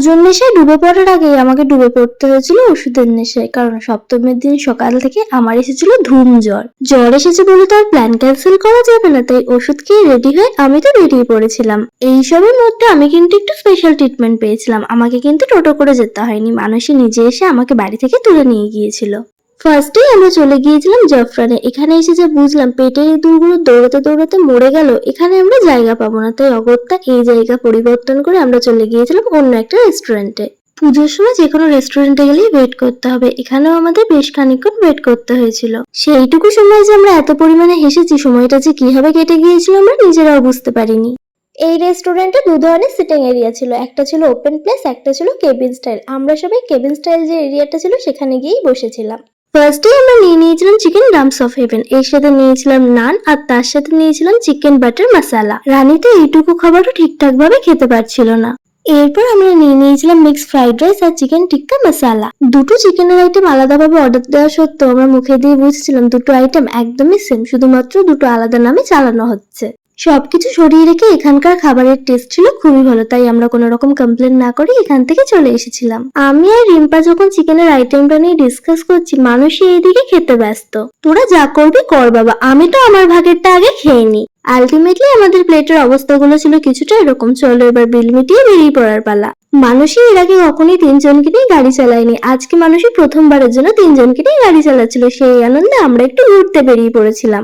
পুজোর নেশায় ডুবে পড়ার আগে আমাকে ডুবে পড়তে হয়েছিল ওষুধের নেশায়, কারণ সপ্তমীর দিন সকাল থেকে আমার এসেছিল ধুম জ্বর। জ্বর এসেছে বলে তো আর প্ল্যান ক্যান্সেল করা যাবে না, তাই ওষুধ খেয়ে রেডি হয়ে আমি তো বেরিয়ে পড়েছিলাম। এইসবের মধ্যে আমি কিন্তু একটু স্পেশাল ট্রিটমেন্ট পেয়েছিলাম, আমাকে কিন্তু টোটো করে যেতে হয়নি, মানুষে নিজে এসে আমাকে বাড়ি থেকে তুলে নিয়ে গিয়েছিল। ফার্স্টেই আমরা চলে গিয়েছিলাম জাফরানে। এখানে এসে যা বুঝলাম পেটের ইঁদুরগুলো দৌড়াতে দৌড়াতে মরে গেল, এখানে আমরা জায়গা পাবো না। তাই অগত্যা এই জায়গা পরিবর্তন করে আমরা চলে গিয়েছিলাম অন্য একটা রেস্টুরেন্টে পুজোর সময় যে কোনো রেস্টুরেন্টে গেলেই ওয়েট করতে হবে। এখানেও আমাদের বেশ খানিকক্ষণ ওয়েট করতে হয়েছিল। সেইটুকু সময় যে আমরা এত পরিমাণে হেসেছি, সময়টা যে কীভাবে কেটে গিয়েছিল আমরা নিজেরাও বুঝতে পারিনি। এই রেস্টুরেন্টে দু ধরনের সিটিং এরিয়া ছিল। একটা ছিল ওপেন প্লেস একটা ছিল কেবিন স্টাইল আমরা সবাই কেবিন স্টাইল যে এরিয়াটা ছিল, সেখানে গিয়েই বসেছিলাম। ফার্স্টে আমরা নিয়ে নিয়েছিলাম চিকেন ডামস অফ হেভেন এর সাথে নিয়েছিলাম নান আর তার সাথে নিয়েছিলাম চিকেন বাটার মশালা রানী তো এইটুকু খাবারও ঠিকঠাক ভাবে খেতে পারছিল না। এরপর আমরা নিয়ে নিয়েছিলাম মিক্স ফ্রাইড রাইস আর চিকেন টিক্কা মশালা দুটো চিকেনের আইটেম আলাদাভাবে অর্ডার দেওয়া সত্ত্বেও আমরা মুখে দিয়ে বুঝছিলাম দুটো আইটেম একদমই সেম শুধুমাত্র দুটো আলাদা নামে চালানো হচ্ছে। সবকিছু সরিয়ে রেখে এখানকার খাবারের টেস্ট ছিল খুবই ভালো, তাই আমরা কোনো রকম কমপ্লেন না করে এখান থেকে চলে এসেছিলাম। আমি আর রিম্পা যখন চিকেনের আইটেমটা নিয়ে ডিসকাস করছি, মানুষই এইদিকে খেতে ব্যস্ত। তোরা যা করবি কর বাবা, আমি তো আমার ভাগেরটা আগে খেয়ে নি। আলটিমেটলি আমাদের প্লেটের অবস্থাগুলো ছিল কিছুটা এরকম, চলো এবার বিল মিটিয়ে বেরিয়ে পড়ার পালা। মানুষই এর আগে কখনোই তিনজনকে নিয়ে গাড়ি চালায়নি, আজকে মানুষই প্রথমবারের জন্য তিনজনকে নিয়ে গাড়ি চালাচ্ছিল, সেই আনন্দে আমরা একটু ঘুরতে বেরিয়ে পড়েছিলাম।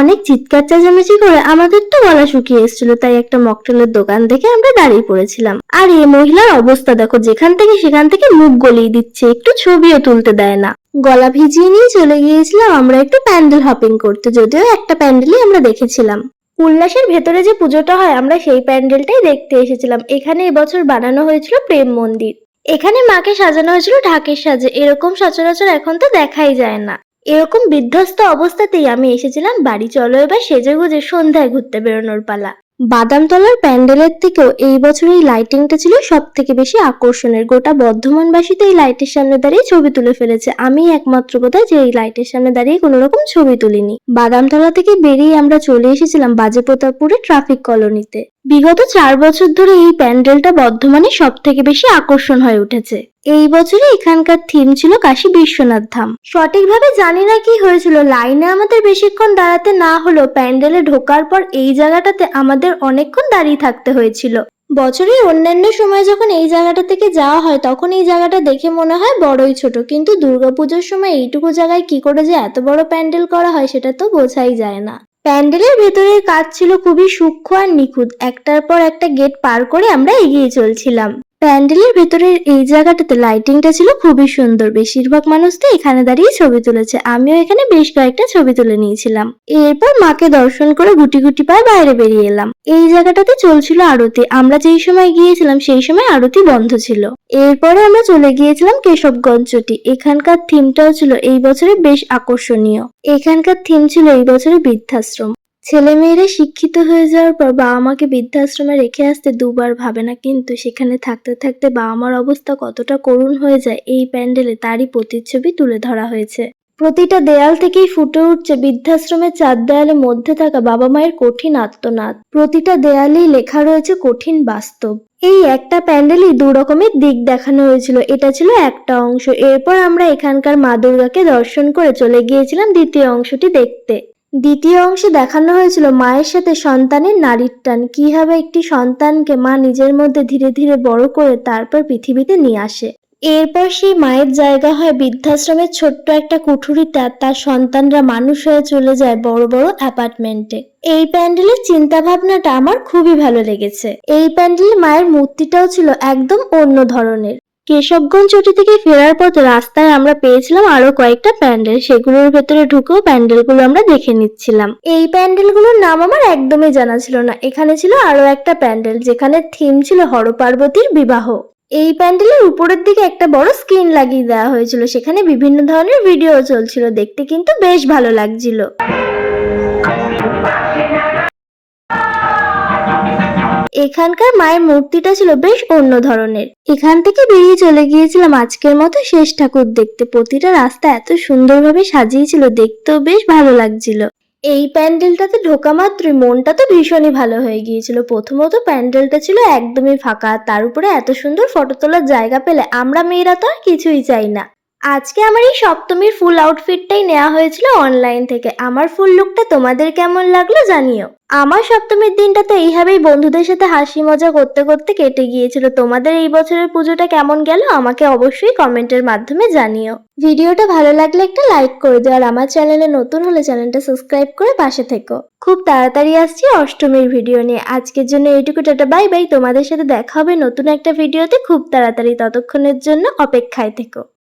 অনেক চিৎকার চেঁচামেচি করে আমাদের তো গলা শুকিয়ে এসেছিল, তাই একটা মকটেলের দোকান দেখে আমরা দাঁড়িয়ে পড়েছিলাম। আর এই মহিলার অবস্থা দেখো, যেখান থেকে সেখান থেকে মুখ গলিয়ে দিচ্ছে, একটু ছবিও তুলতে দেয় না। গলা ভিজিয়ে নিয়ে চলে গিয়েছিলাম আমরা একটু প্যান্ডেল হপিং করতে, যদিও একটা প্যান্ডেলই আমরা দেখেছিলাম। উল্লাসের ভেতরে যে পুজোটা হয়, আমরা সেই প্যান্ডেলটাই দেখতে এসেছিলাম। এখানে এবছর বানানো হয়েছিল প্রেম মন্দির। এখানে মাকে সাজানো হয়েছিল ঢাকের সাজে, এরকম সচরাচর এখন তো দেখাই যায় না। এরকম বিধ্বস্ত অবস্থাতেই আমি এসেছিলাম। বাড়ি চলো এবার সেজে গুজে সন্ধ্যায় ঘুরতে বেরোনোর পালা। বাদামতলার প্যান্ডেলের থেকেও এই বছর এই লাইটিংটা ছিল সব থেকে বেশি আকর্ষণের। গোটা বর্ধমানবাসী তো এই লাইটের সামনে দাঁড়িয়ে ছবি তুলে ফেলেছে। আমি একমাত্র বোধহয় যে এই লাইটের সামনে দাঁড়িয়ে কোনো রকম ছবি তুলিনি। বাদামতলা থেকে বেরিয়ে আমরা চলে এসেছিলাম বাজে প্রতাপপুরের ট্রাফিক কলোনিতে বিগত চার বছর ধরে এই প্যান্ডেলটা বর্ধমানে সব থেকে বেশি আকর্ষণ হয়ে উঠেছে। এই বছরে এখানকার থিম ছিল কাশী বিশ্বনাথ ধাম। সঠিকভাবে জানি না কি হয়েছিল লাইনে আমাদের বেশিক্ষণ দাঁড়াতে না হলেও প্যান্ডেলে ঢোকার পর এই জায়গাটাতে আমাদের অনেকক্ষণ দাঁড়িয়ে থাকতে হয়েছিল। বছরের অন্যান্য সময় যখন এই জায়গাটা থেকে যাওয়া হয়, তখন এই জায়গাটা দেখে মনে হয় বড়ই ছোট। কিন্তু দুর্গাপুজোর সময় এইটুকু জায়গায় কি করে যে এত বড় প্যান্ডেল করা হয়, সেটা তো বোঝাই যায় না। প্যান্ডেলের ভেতরের কাজ ছিল খুবই সূক্ষ্ম আর নিখুঁত। একটার পর একটা গেট পার করে আমরা এগিয়ে চলছিলাম। প্যান্ডেলের ভেতরের এই জায়গাটাতে লাইটিংটা ছিল খুবই সুন্দর। বেশিরভাগ মানুষ তো এখানে দাঁড়িয়ে ছবি তুলেছে। আমিও এখানে বেশ কয়েকটা ছবি তুলে নিয়েছিলাম। এরপর মাকে দর্শন করে গুটি গুটি পায়ে বাইরে বেরিয়ে এলাম। এই জায়গাটাতে চলছিল আরতি। আমরা যেই সময় গিয়েছিলাম, সেই সময় আরতি বন্ধ ছিল। এরপরে আমরা চলে গিয়েছিলাম কেশবগঞ্জটি এখানকার থিমটাও ছিল এই বছরে বেশ আকর্ষণীয়। এখানকার থিম ছিল এই বছরে বৃদ্ধাশ্রম। ছেলেমেয়েরা শিক্ষিত হয়ে যাওয়ার পর বাবা মাকে বৃদ্ধাশ্রমে রেখে আসতে দুবার ভাবে না, কিন্তু সেখানে থাকতে থাকতে বাবা মার অবস্থা কতটা করুণ হয়ে যায় এই প্যান্ডেলে তারই প্রতিচ্ছবি তুলে ধরা হয়েছে। প্রতিটা দেয়াল থেকেই ফুটে উঠছে বৃদ্ধাশ্রমের চার দেয়ালের মধ্যে থাকা বাবা মায়ের কঠিন আত্মনাদ প্রতিটা দেয়ালেই লেখা রয়েছে কঠিন বাস্তব। এই একটা প্যান্ডেলই দু রকমের দিক দেখানো হয়েছিল, এটা ছিল একটা অংশ। এরপর আমরা এখানকার মা দুর্গাকে দর্শন করে চলে গিয়েছিলাম দ্বিতীয় অংশটি দেখতে। দ্বিতীয় অংশে দেখানো হয়েছিল মায়ের সাথে সন্তানের নারীর টান। কীভাবে একটি সন্তানকে মা নিজের মধ্যে ধীরে ধীরে বড় করে তারপর পৃথিবীতে নিয়ে আসে? এরপর সেই মায়ের জায়গা হয় বৃদ্ধাশ্রমের ছোট্ট একটা কুঠুরিতে আর তার সন্তানরা মানুষ হয়ে চলে যায় বড় বড় অ্যাপার্টমেন্টে। এই প্যান্ডেলের চিন্তা ভাবনাটা আমার খুবই ভালো লেগেছে। এই প্যান্ডেলে মায়ের মূর্তিটাও ছিল একদম অন্য ধরনের। কেশবগঞ্জ চটি থেকে ফেরার পথে রাস্তায় আমরা পেয়েছিলাম আরও কয়েকটা প্যান্ডেল। সেগুলোর ভেতরে ঢুকেও প্যান্ডেলগুলো আমরা দেখে নিচ্ছিলাম। এই প্যান্ডেলগুলোর নাম আমার একদমই জানা ছিল না। এখানে ছিল আরও একটা প্যান্ডেল, যেখানে থিম ছিল হরপার্বতীর বিবাহ। এই প্যান্ডেলের উপরের দিকে একটা বড় স্ক্রিন লাগিয়ে দেওয়া হয়েছিল। সেখানে বিভিন্ন ধরনের ভিডিও চলছিল। দেখতে কিন্তু বেশ ভালো লাগছিল। এখানকার মায়ের মূর্তিটা ছিল বেশ অন্য ধরনের। এখান থেকে বেরিয়ে চলে গিয়েছিলাম আজকের মতো শেষ ঠাকুর দেখতে। প্রতিটা রাস্তা এত সুন্দরভাবে সাজিয়েছিল, দেখতেও বেশ ভালো লাগছিল। এই প্যান্ডেলটাতে ঢোকা মাত্রই মনটা তো ভীষণই ভালো হয়ে গিয়েছিল। প্রথমত প্যান্ডেলটা ছিল একদমই ফাঁকা, তার উপরে এত সুন্দর ফটো তোলার জায়গা পেলে আমরা মেয়েরা তো আর কিছুই চাই না। আজকে আমার এই সপ্তমীর ফুল আউটফিটটাই নেওয়া হয়েছিল অনলাইন থেকে। আমার ফুল লুকটা তোমাদের কেমন লাগল জানিও। আমার সপ্তমীর দিনটা তো এইভাবেই বন্ধুদের সাথে হাসি মজা করতে করতে কেটে গিয়েছিল। তোমাদের এই বছরের পুজোটা কেমন গেল আমাকে অবশ্যই কমেন্টের মাধ্যমে জানিও। ভিডিওটা ভালো লাগলে একটা লাইক করে দিও আর আমার চ্যানেলে নতুন হলে চ্যানেলটা সাবস্ক্রাইব করে পাশে থেকো। খুব তাড়াতাড়ি আসছি অষ্টমীর ভিডিও নিয়ে। আজকের জন্য এইটুকু, টাটা বাই বাই তোমাদের সাথে দেখা হবে নতুন একটা ভিডিওতে খুব তাড়াতাড়ি ততক্ষণের জন্য অপেক্ষায় থেকো।